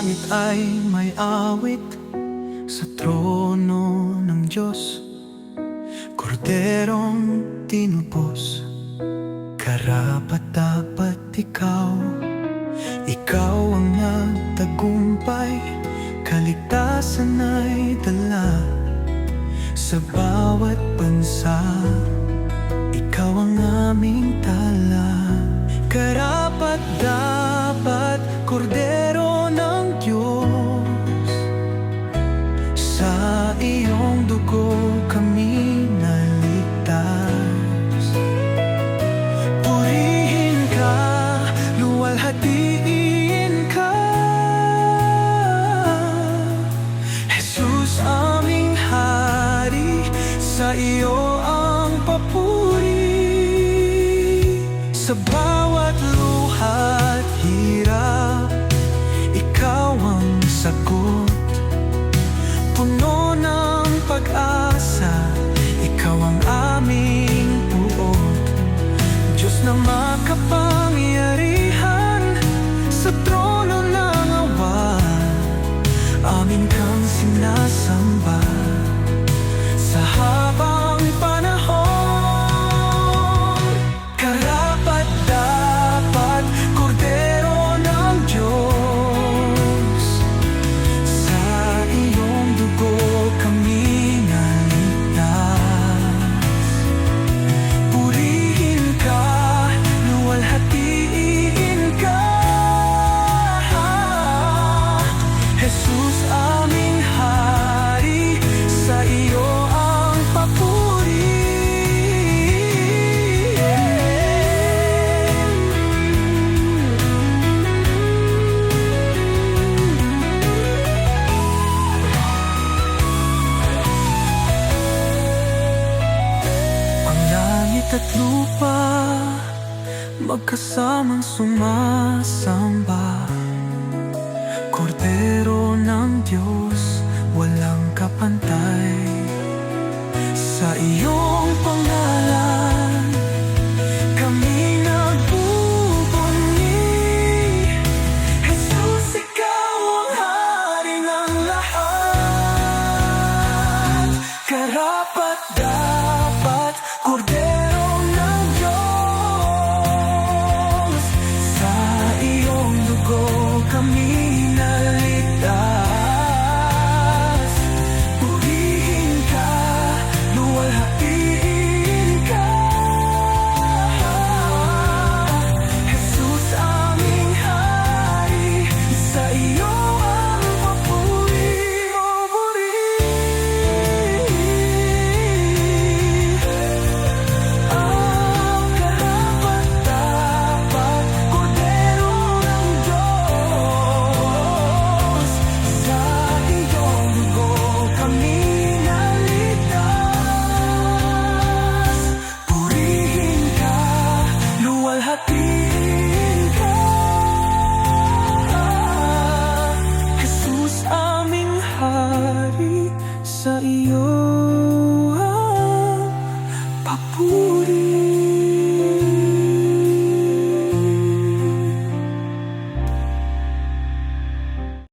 langit ay may awit Sa trono ng Diyos. Korderong tinupos Karapat dapat ikaw. Ikaw ang nagtagumpay Kaligtasan ay dala Sa bawat bansa Jesus aming hari, sa iyo ang papuri. Ang at lupa Magkasamang sumasamba. Kordero ng Diyos Walang